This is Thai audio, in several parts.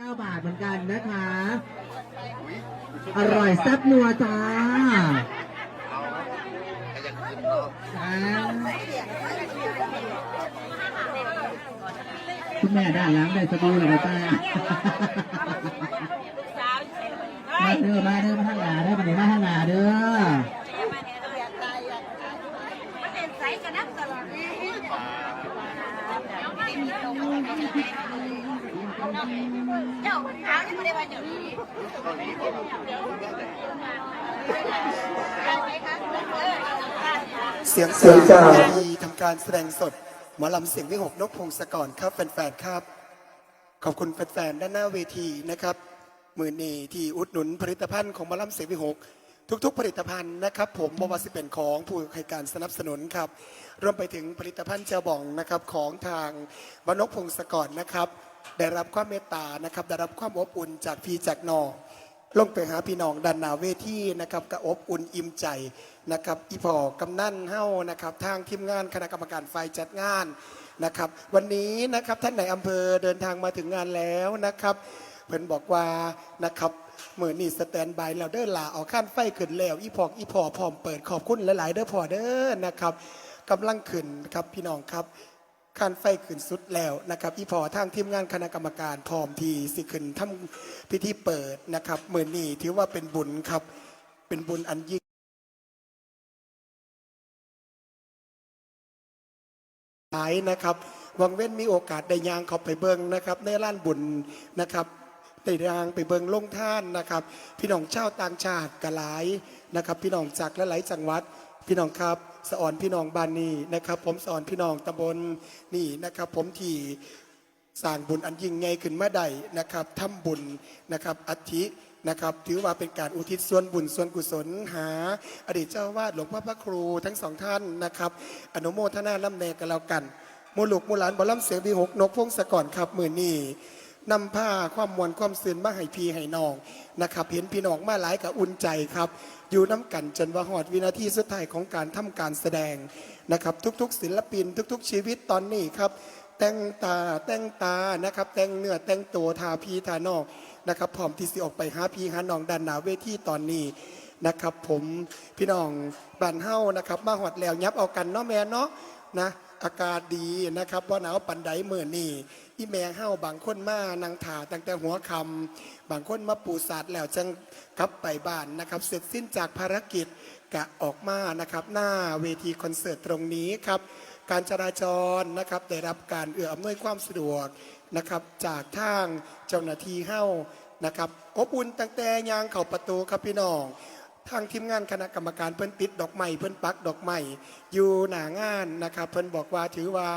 9 บาทเหมือนกันนะคะ อร่อยแซ่บนัวจ้าอ่าคุณแม่ด้านหล้างได้สบู่เลยนะจ้ามาเด้อมาเด้อมาทางหนาเด้อมาเด้อมาทางหนาเด้อเจ้าเท้าที่ไม่ได้มา เดี๋ยวนี้เอาไหมคะเออเสียงเสียงจากดีทำการแสดงสดหมอลำเสียงวิหกนกพงศกรครับแฟนๆครับ ขอบคุณแฟนๆด้านหน้าเวทีนะครับมือนีที่อุดหนุนผลิตภัณฑ์ของหมอลำเสียงวิหกทุกๆ ผลิตภัณฑ์นะครับ ผมบวาสิเป็นของผู้ให้การสนับสนุนครับรวมไปถึงผลิตภัณฑ์เจ้าบ่องนะครับของทางบนกพงศกรนะครับ ได้รับความเมตตานะครับได้รับความอบอุ่นจากพี่จากน้องลงไปหาพี่น้องดันหนาเวทีนะครับกระอบอุ่นอิ่มใจนะครับอีพอกำนันเฮ้านะครับทางทีมงานคณะกรรมการไฟจัดงานนะครับ วันนี้นะครับท่านในอำเภอเดินทางมาถึงงานแล้วนะครับเพิ่นบอกว่านะครับเหมือนี่สแตนบายแล้วเด้อลาเอาขั้นไฟขึ้นแล้วอีพอกอีพอพร้อมเปิดขอบคุณหลาย ๆ เด้อพอเด้อนะครับกำลังขึ้นครับพี่น้องครับ ขั้นไฟขึ้นสุดแล้วนะครับอีพอทางทีมงานคณะกรรมการพร้อมทีสิขึ้นทำพิธีเปิดนะครับมือนี้ถือว่าเป็นบุญครับ เป็นบุญอันยิ่งหลายนะครับวังเว้นมีโอกาสได้ยางเขาไปเบิงนะครับในร้านบุญนะครับได้ยางไปเบิงลงท่านนะครับ พี่น้องชาวต่างชาติกหลายนะครับ พี่น้องจากหลายจังหวัด พี่น้องครับสอนพี่น้องบ้านนี้นะครับ ผมสอนพี่น้องตำบลนี่นะครับ ผมที่สร้างบุญอันยิ่งใหญ่ขึ้นมาได้นะครับทำบุญนะครับอัฐินะครับถือว่าเป็นการอุทิศส่วนบุญส่วนกุศลหา อดีตเจ้าวาดหลวงพ่อพระครูทั้งสองท่านนะครับ อนุโมทนาล่ำแนกันแล้วกันมูลูกมูหลานบอล่ำเสียงวีหกนกพงศกรครับมือนี้ นำผ้าความมวลความซื่นมาให้พี่ให้น้องนะครับ เห็นพี่น้องมาหลายกับอุ่นใจครับ อยู่น้ำกันจนว่าหอดวินาทีสุดท้ายของการทำการแสดงนะครับ ทุกๆ ศิลปินทุก ๆ ชีวิตตอนนี้ครับ แต่งตาแต่งตานะครับ แต่งเนื้อแต่งตัวทาพีทานอกนะครับพร้อมที่สิออกไปหาพี่หาน้องดันหนาเวทีตอนนี้นะครับ ผมพี่น้องบ้านเฮานะครับ มาหอดแล้วยับเอากันเนาะแม่เนาะนะ อากาศดีนะครับว่าหนาวปันไดเมื่อนี่อีแม่เฮาบางคนมานางถาตั้งแต่หัวคำบางคนมาปูศาสตร์แล้วจังกลับไปบ้านนะครับ เสร็จสิ้นจากภารกิจกะออกมานะครับหน้าเวทีคอนเสิร์ตตรงนี้ครับการจราจรนะครับได้รับการเอื้ออำนวยความสะดวกนะครับจากทางเจ้าหน้าที่เฮ้านะครับอบอุ่นตั้งแต่ยางเข้าประตูครับพี่น้อง ทางทีมงานคณะกรรมการเพิ่นติดดอกไม้เพิ่นปักดอกไม้อยู่หน้างานนะครับเพิ่นบอกว่าถือว่า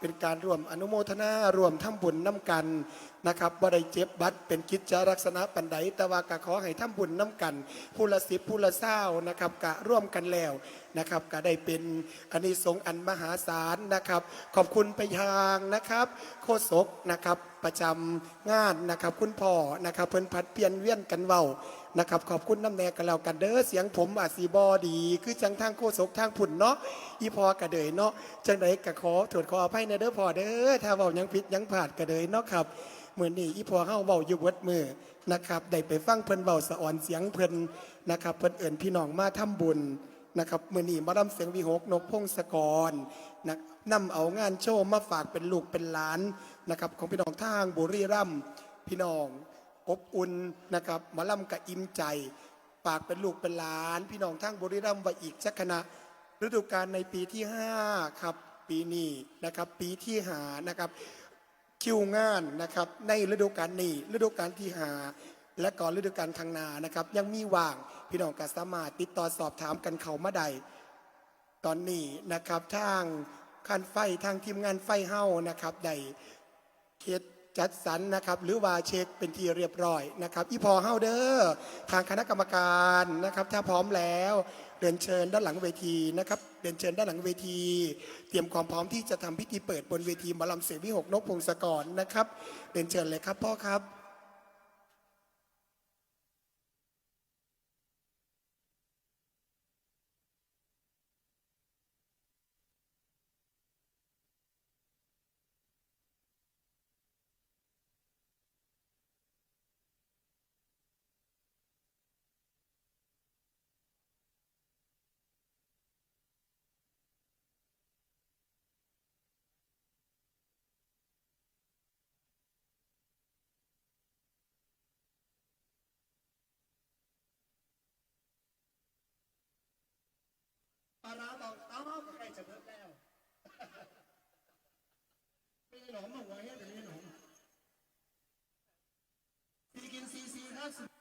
เป็นการร่วมอนุโมทนารวมทำบุญน้ำกันนะครับบ่ได้เจ็บบัตรเป็นกิจจลักษณะปันใดแต่ว่าก็ขอให้ทำบุญน้ำกันผู้ละสิบผู้ละเศร้านะครับกะร่วมกันแล้วนะครับก็ได้เป็นอานิสงส์อันมหาศาลนะครับ ขอบคุณไปยางนะครับ โคศกนะครับ ประจำงานนะครับ คุณพ่อนะครับเพิ่นพัดเปลี่ยนเวียนกันเว้านะครับขอบคุณน้ำแนกกันแล้วกันเด้อเสียงผมอาจสีบอดี คือจังทางโคศกทางผุ่นเนาะอีพอกระเดยเนาะจังไดกะขอถวดขออภัยในเด้อพอเด้อถ้าเว้ายังผิดยังผาดกระเดยเนาะครับเหมือนนี่อีพอเฮาเว้าอยู่เบิดมือนะครับได้ไปฟังเพิ่นเว้าสะอ่อนเสียงเพิ่นนะครับเพิ่นเอิ้นพี่น้องมาทำบุญ นะครับมือนีมาดำเสียงวิหกนกพงศกรนะนำเอางานโชว์มาฝากเป็นลูกเป็นหลานนะครับของพี่น้องทางบุรีรัมย์พี่น้องอบอุ่นนะครับมาล่ำกับอิ่มใจปากเป็นลูกเป็นหลาน พี่น้องทั้งบุรีรัมย์ไว้อีกสักคณะฤดูกาลในปีที่ 5 ครับ ปีนี้นะครับปีที่หานะครับคิวงานนะครับในฤดูกาลนี้ฤดูกาลที่หาและก่อนฤดูกาลทางนานะครับยังมีว่าง พี่น้องก็สามารถติดต่อสอบถามกันเขามาใดตอนนี้นะครับทางการไฟทางทีมงานไฟเฮ้านะครับได้เขตจัดสรรนะครับหรือว่าเช็คเป็นที่เรียบร้อยนะครับอีพอเฮ้าเด้อทางคณะกรรมการนะครับถ้าพร้อมแล้วเรียนเชิญด้านหลังเวทีนะครับเรียนเชิญด้านหลังเวที เตรียมความพร้อมที่จะทำพิธีเปิดบนเวทีหมอลำเสียงวิหกนกพงศกรนะครับเรียนเชิญเลยครับพ่อครับ ปลาร้าบอกต้อ้าใกล้จะเบิดแล้วไม่ได้หนอมมาหัวเฮ็ดแต่ไม่หนอมซีกินซีซีครับ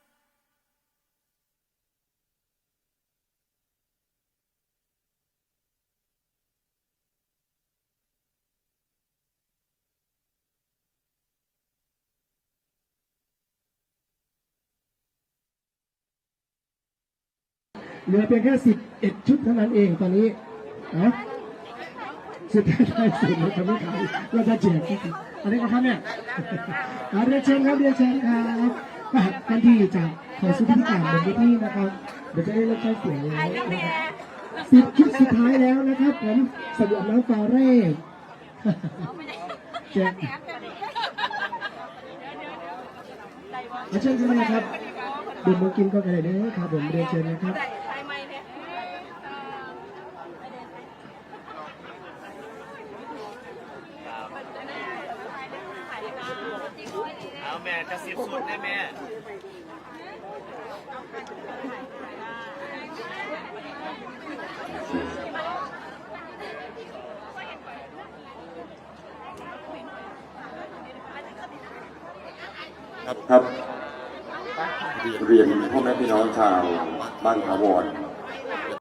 เหลือเพียงแค่สิบเอ็ดชุดเท่านั้นเองตอนนี้นะสุดท้ายท้สุดเราจะไม่ขายเราจะแจกอะไรกันครับเนี่ยเรียนเชิญครับเรียนเชิญครับทันทีจะขอสุพิธีการบนเวทีนะครับเดี๋ยวจะได้เลิกใช้เสียงแล้วนะครับสิบชุดสุดท้ายแล้วนะครับผมสำหรับน้องฟาเร่แจกเอาเชิญกันนะครับดื่มกินก็กันเลยนะครับผมเรียนเชิญนะครับ เอาแม่จะสิบสุดได้แม่ครับครับเรียนพ่อแม่พี่น้องชาวบ้านถาวร